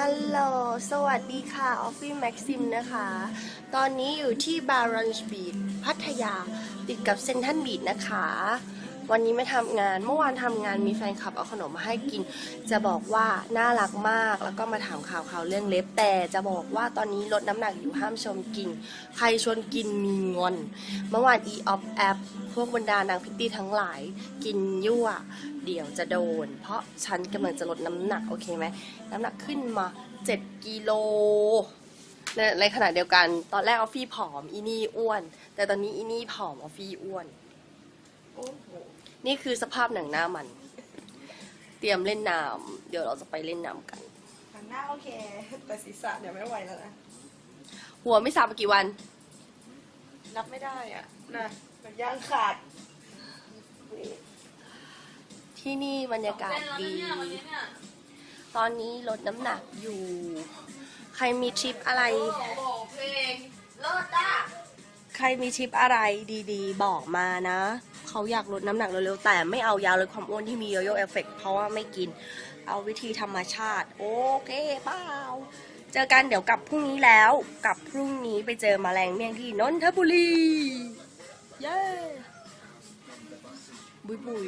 ฮัลโหล สวัสดีค่ะ ออฟฟี่แม็กซิมนะคะ ตอนนี้อยู่ที่บารันช์บีชพัทยา ติดกับเซนทันบีชนะคะ วันนี้ไม่ทำงาน เมื่อวานทำงานมีแฟนคลับเอาขนมมาให้กิน จะบอกว่าน่ารักมาก แล้วก็มาถามข่าวข่าวเรื่องเล็บ แต่จะบอกว่าตอนนี้ลดน้ำหนักอยู่ห้ามชมกิน ใครชวนกินมีงอน เมื่อวาน e of app พวกบรรดานางพิตตี้ทั้งหลาย กินยั่ว เดี๋ยวจะโดน เพราะฉันกำลังจะลดน้ำหนักโอเคไหมน้ำหนักขึ้นมา 7 กิโลในขณะเดียวกัน ตอนแรกออฟฟี่ผอม อีนี่อ้วน แต่ตอนนี้อีนี่ผอมออฟฟี่อ้วน นี่คือสภาพหนังหน้ามัน เตรียมเล่นน้ำเดี๋ยวเราจะไปเล่นน้ำกัน หนังหน้าโอเค แต่ศีรษะเดี๋ยวไม่ไหวแล้วนะ หัวไม่สาบมากี่วัน นับไม่ได้อะนะมันย่างขาดที่นี่บรรยากาศดี ตอนนี้ลดน้ำหนักอยู่ ใครมีทริปอะไรโอ้โหเพลงเลิศอะใค รมีชิปอะไรดีๆ บอกมานะ เขาอยากลดน้ำหนักเร็วๆ แต่ไม่เอายาลดความอ้วนที่มีโยโย่เอฟเฟกเพราะว่าไม่กิน เอาวิธีธรรมชาติ โอเคเปล่า เจอกันเดี๋ยวกลับพรุ่งนี้แล้วกลับพรุ่งนี้ไปเจอมาแมลงเมี่ยงที่นนทบุรี เย้ บุยบุย